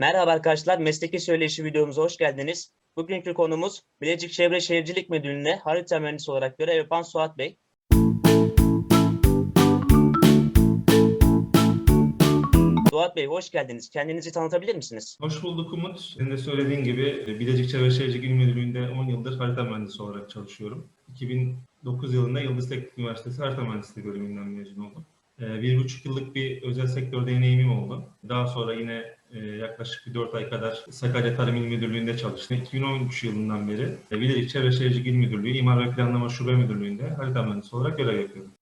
Merhaba arkadaşlar, Mesleki Söyleşi videomuza hoş geldiniz. Bugünkü konumuz Bilecik Çevre Şehircilik Müdürlüğü'ne harita mühendisi olarak görev yapan Suat Bey. Suat Bey hoş geldiniz. Kendinizi tanıtabilir misiniz? Hoş bulduk Umut. Senin de söylediğin gibi Bilecik Çevre Şehircilik İl Müdürlüğü'nde 10 yıldır harita mühendisi olarak çalışıyorum. 2009 yılında Yıldız Teknik Üniversitesi harita mühendisliği bölümünden mezun oldum. E, Bir buçuk yıllık bir özel sektör deneyimim oldu. Daha sonra yine yaklaşık bir 4 ay kadar Sakarya Tarım İl Müdürlüğü'nde çalıştım. 2013 yılından beri e, Bilecik Çevre Şehircilik İl Müdürlüğü İmar ve Planlama Şube Müdürlüğü'nde harita mühendisi olarak görev yapıyorum.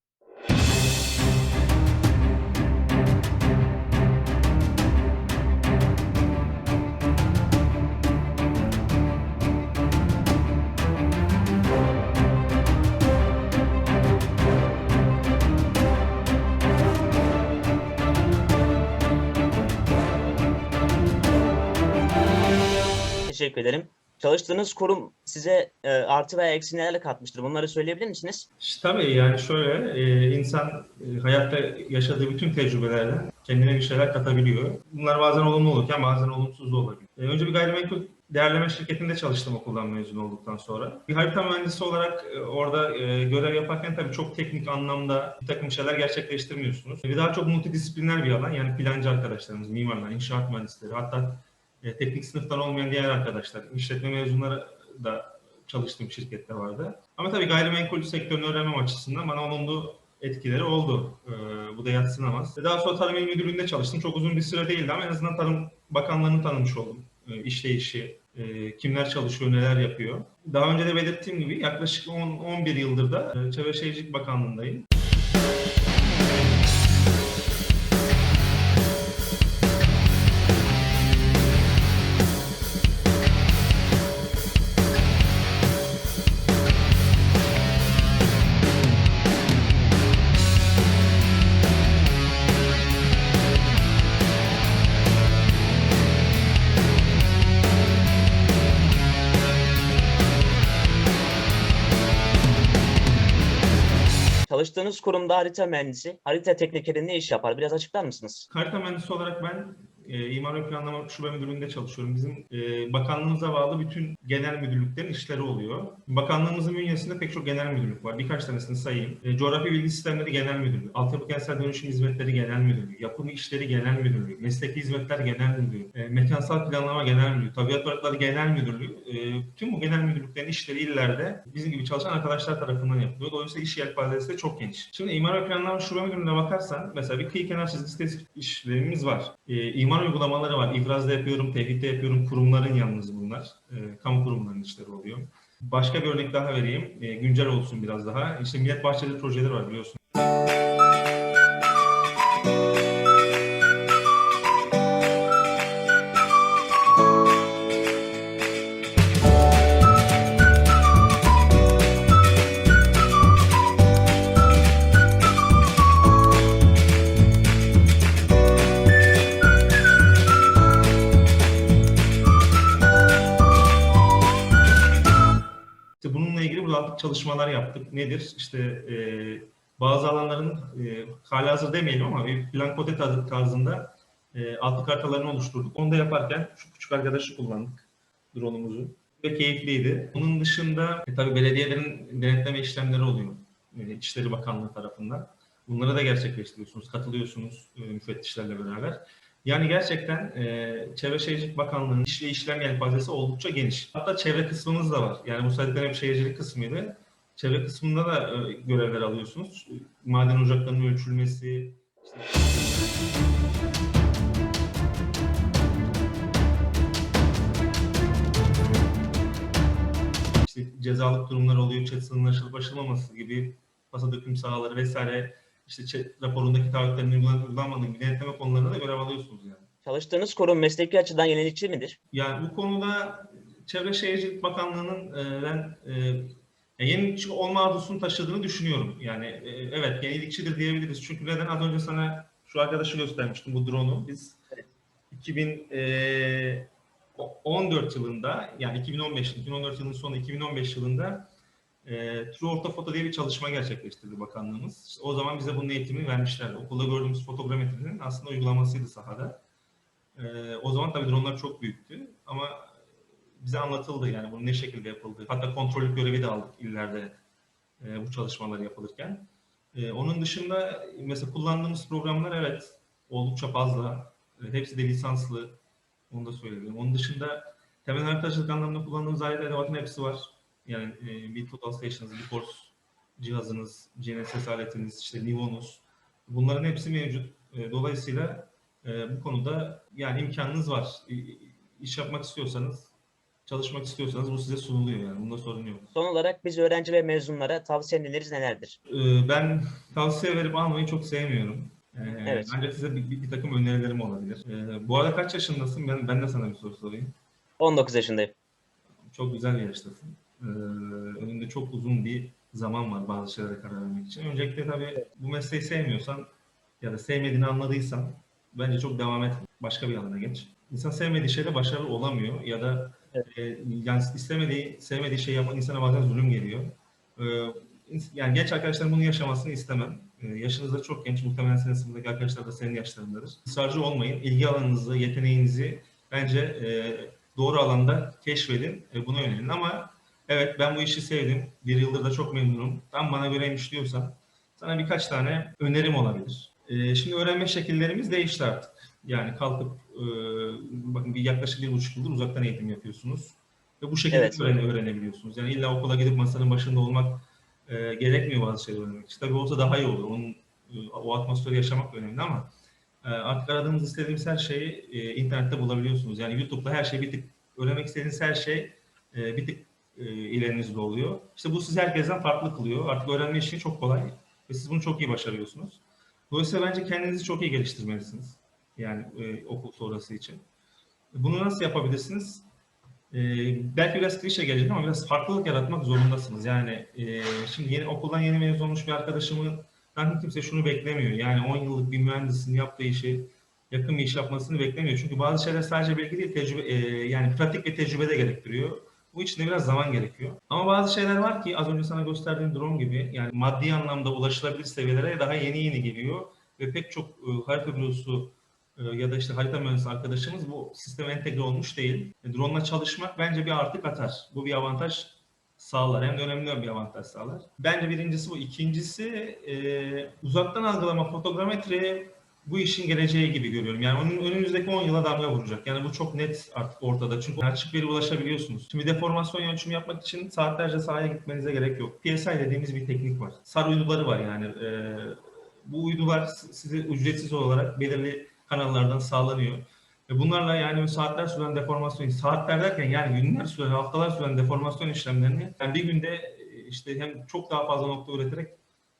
Teşekkür ederim. Çalıştığınız kurum size e, artı veya eksi nelerle katmıştır? Bunları söyleyebilir misiniz? Tabii yani şöyle e, insan e, hayatta yaşadığı bütün tecrübelerden kendine bir şeyler katabiliyor. Bunlar bazen olumlu olurken bazen olumsuz da olabiliyor. E, önce bir gayrimenkul değerleme şirketinde çalıştım okuldan mezun olduktan sonra. Bir harita mühendisi olarak e, orada e, görev yaparken tabii çok teknik anlamda bir takım şeyler gerçekleştirmiyorsunuz. Bir daha çok multidisipliner bir alan yani plancı arkadaşlarımız, mimarlar, inşaat mühendisleri hatta e, teknik sınıftan olmayan diğer arkadaşlar, işletme mezunları da çalıştığım şirkette vardı. Ama tabii gayrimenkul sektörünü öğrenmem açısından bana olumlu etkileri oldu. Ee, bu da yatsınamaz. Daha sonra Tarım İl Müdürlüğü'nde çalıştım. Çok uzun bir süre değildi ama en azından Tarım Bakanlığı'nı tanımış oldum. Ee, işleyişi, e, kimler çalışıyor, neler yapıyor. Daha önce de belirttiğim gibi yaklaşık 10, 11 yıldır da e, Çevre Şehircilik Bakanlığı'ndayım. Çalıştığınız kurumda harita mühendisi, harita teknikeri ne iş yapar? Biraz açıklar mısınız? Harita mühendisi olarak ben e, İmar ve Planlama Şube Müdürlüğü'nde çalışıyorum. Bizim e, bakanlığımıza bağlı bütün genel müdürlüklerin işleri oluyor. Bakanlığımızın bünyesinde pek çok genel müdürlük var. Birkaç tanesini sayayım. E, Coğrafi Bilgi Sistemleri Genel Müdürlüğü, Altyapı Kentsel Dönüşüm Hizmetleri Genel Müdürlüğü, Yapım İşleri Genel Müdürlüğü, Mesleki Hizmetler Genel Müdürlüğü, e, Mekansal Planlama Genel Müdürlüğü, Tabiat Varlıkları Genel Müdürlüğü. E, tüm bu genel müdürlüklerin işleri illerde bizim gibi çalışan arkadaşlar tarafından yapılıyor. Dolayısıyla iş yelpazesi de çok geniş. Şimdi İmar ve Planlama Şube Müdürlüğü'ne bakarsan mesela bir kıyı kenar çizgisi tespit var. E, imar uygulamaları var. İfrazda yapıyorum, tevhidde yapıyorum. Kurumların yalnız bunlar. E, kamu kurumlarının işleri oluyor. Başka bir örnek daha vereyim. E, güncel olsun biraz daha. İşte Millet Bahçeleri projeleri var biliyorsun. Çalışmalar yaptık. Nedir? İşte e, bazı alanların e, hala hazır demeyelim ama bir plan kote tarzı- tarzında e, altı haritalarını oluşturduk. Onu da yaparken şu küçük arkadaşı kullandık. Drone'umuzu. Ve keyifliydi. Bunun dışında e, tabii belediyelerin denetleme işlemleri oluyor. E, İçişleri Bakanlığı tarafından. Bunları da gerçekleştiriyorsunuz, katılıyorsunuz e, müfettişlerle beraber. Yani gerçekten e, Çevre Şehircilik Bakanlığı'nın iş ve işlem yelpazesi oldukça geniş. Hatta çevre kısmımız da var. Yani bu saydıklarım hep şehircilik kısmıydı. Çevre kısmında da e, görevler alıyorsunuz. Maden ocaklarının ölçülmesi, işte işte cezalık durumlar oluyor, çatısının aşılıp aşılmaması gibi pasa döküm sahaları vesaire işte raporundaki taahhütlerin uygulanıp uygulanmadığı gibi denetleme konularında da görev alıyorsunuz yani. Çalıştığınız kurum mesleki açıdan yenilikçi midir? Yani bu konuda Çevre Şehircilik Bakanlığı'nın e, ben e, yenilikçi olma arzusunu taşıdığını düşünüyorum. Yani e, evet yenilikçidir diyebiliriz. Çünkü neden az önce sana şu arkadaşı göstermiştim bu drone'u. Biz 2014 yılında yani 2015 2014 yılının sonu 2015 yılında e, True Ortofoto diye bir çalışma gerçekleştirdi bakanlığımız. İşte o zaman bize bunun eğitimini vermişlerdi. Okulda gördüğümüz fotogrametrinin aslında uygulamasıydı sahada. Ee, o zaman tabii dronlar çok büyüktü ama bize anlatıldı yani bunun ne şekilde yapıldığı. Hatta kontrollük görevi de aldık illerde e, bu çalışmalar yapılırken. E, onun dışında mesela kullandığımız programlar evet oldukça fazla. E, hepsi de lisanslı. Onu da söyleyebilirim. Onun dışında temel haritacılık anlamında kullandığımız alet edevatın hepsi var. Yani e, bir total station'ınız, bir force cihazınız, GNSS aletiniz, işte Nivonuz. Bunların hepsi mevcut. E, dolayısıyla e, bu konuda yani imkanınız var. E, iş yapmak istiyorsanız, çalışmak istiyorsanız bu size sunuluyor yani. Bunda sorun yok. Son olarak biz öğrenci ve mezunlara tavsiyeleriniz nelerdir? Ee, Ben tavsiye verip almayı çok sevmiyorum. Ee, Evet. Ancak size bir, bir, bir takım önerilerim olabilir. Ee, bu arada kaç yaşındasın? Ben, ben de sana bir soru sorayım. 19 yaşındayım. Çok güzel bir yaştasın. Ee, önünde çok uzun bir zaman var bazı şeylere karar vermek için. Öncelikle tabii bu mesleği sevmiyorsan ya da sevmediğini anladıysan bence çok devam et. Başka bir alana geç. İnsan sevmediği şeyde başarılı olamıyor ya da Evet. e, yani istemediği, sevmediği şeyi yapmak insana bazen zulüm geliyor. Ee, yani genç arkadaşların bunu yaşamasını istemem. Ee, yaşınız da çok genç. Muhtemelen senin sınıftaki arkadaşlar da senin yaşlarındadır. Israrcı olmayın. İlgi alanınızı, yeteneğinizi bence e, doğru alanda keşfedin. E, buna yönelin. Ama evet ben bu işi sevdim. Bir yıldır da çok memnunum. Tam bana göreymiş diyorsan sana birkaç tane önerim olabilir. E, şimdi öğrenme şekillerimiz değişti artık. Yani kalkıp e, bakın bir yaklaşık bir buçuk yıldır uzaktan eğitim yapıyorsunuz. Ve bu şekilde Evet. öğren- öğrenebiliyorsunuz. Yani illa okula gidip masanın başında olmak e, gerekmiyor bazı şeyler öğrenmek için. Tabii olsa daha iyi olur. Onun e, o atmosferi yaşamak önemli ama e, artık aradığınız istediğiniz her şeyi e, internette bulabiliyorsunuz. Yani YouTube'da her şey bir tık öğrenmek istediğiniz her şey e, bir tık ilerinizde oluyor. İşte bu sizi herkesten farklı kılıyor. Artık öğrenme işi çok kolay ve siz bunu çok iyi başarıyorsunuz. Dolayısıyla bence kendinizi çok iyi geliştirmelisiniz. Yani e, okul sonrası için. Bunu nasıl yapabilirsiniz? E, belki biraz klişe gelecek ama biraz farklılık yaratmak zorundasınız. Yani e, şimdi yeni okuldan yeni mezun olmuş bir arkadaşımın hiç kimse şunu beklemiyor. Yani 10 yıllık bir mühendisin yaptığı işi yakın bir iş yapmasını beklemiyor. Çünkü bazı şeyler sadece bilgi değil, tecrübe, e, yani pratik ve tecrübe de gerektiriyor. Bu için de biraz zaman gerekiyor. Ama bazı şeyler var ki az önce sana gösterdiğim drone gibi yani maddi anlamda ulaşılabilir seviyelere daha yeni yeni geliyor ve pek çok e, harita bürosu e, ya da işte harita mühendisi arkadaşımız bu sisteme entegre olmuş değil. E, drone'la çalışmak bence bir artı katar. Bu bir avantaj sağlar. Hem de önemli bir avantaj sağlar. Bence birincisi bu. İkincisi e, uzaktan algılama fotogrametri bu işin geleceği gibi görüyorum. Yani onun önümüzdeki 10 yıla damga vuracak. Yani bu çok net artık ortada. Çünkü açık veri ulaşabiliyorsunuz. Şimdi deformasyon ölçümü yapmak için saatlerce sahaya gitmenize gerek yok. PSI dediğimiz bir teknik var. SAR uyduları var yani. E, bu uydular size ücretsiz olarak belirli kanallardan sağlanıyor. Ve bunlarla yani saatler süren deformasyon, saatler derken yani günler süren, haftalar süren deformasyon işlemlerini yani bir günde e, işte hem çok daha fazla nokta üreterek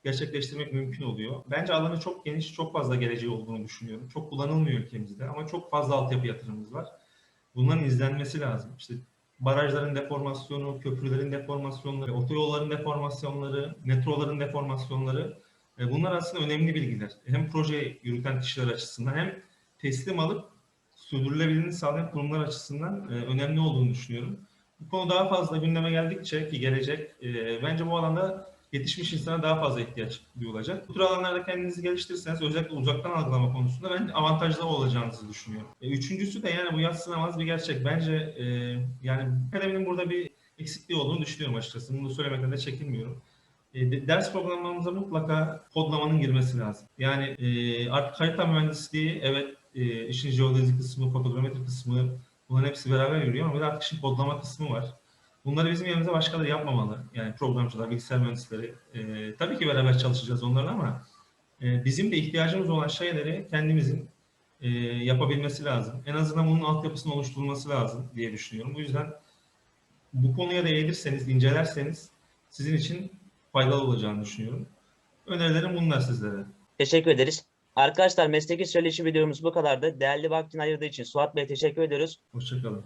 gerçekleştirmek mümkün oluyor. Bence alanı çok geniş, çok fazla geleceği olduğunu düşünüyorum. Çok kullanılmıyor ülkemizde ama çok fazla altyapı yatırımımız var. Bunların izlenmesi lazım. İşte barajların deformasyonu, köprülerin deformasyonları, otoyolların deformasyonları, metroların deformasyonları e, bunlar aslında önemli bilgiler. Hem proje yürüten kişiler açısından hem teslim alıp sürdürülebilirliğini sağlayan kurumlar açısından e, önemli olduğunu düşünüyorum. Bu konu daha fazla gündeme geldikçe ki gelecek e, bence bu alanda yetişmiş insana daha fazla ihtiyaç duyulacak. Bu tür alanlarda kendinizi geliştirirseniz özellikle uzaktan algılama konusunda ben avantajlı olacağınızı düşünüyorum. E, üçüncüsü de yani bu yatsınamaz bir gerçek. Bence e, yani akademinin burada bir eksikliği olduğunu düşünüyorum açıkçası. Bunu söylemekten de çekinmiyorum. E, de- ders programlarımıza mutlaka kodlamanın girmesi lazım. Yani e, artık harita mühendisliği evet e, işin jeodezik kısmı, fotogrametri kısmı bunların hepsi beraber yürüyor ama bir artık işin kodlama kısmı var. Bunları bizim yerimize başkaları yapmamalı. Yani programcılar, bilgisayar mühendisleri. E, tabii ki beraber çalışacağız onlarla ama e, bizim de ihtiyacımız olan şeyleri kendimizin e, yapabilmesi lazım. En azından bunun altyapısının oluşturulması lazım diye düşünüyorum. Bu yüzden bu konuya da eğilirseniz, incelerseniz sizin için faydalı olacağını düşünüyorum. Önerilerim bunlar sizlere. Teşekkür ederiz. Arkadaşlar mesleki söyleşi videomuz bu kadardı. Değerli vaktini ayırdığı için Suat Bey teşekkür ediyoruz. Hoşçakalın.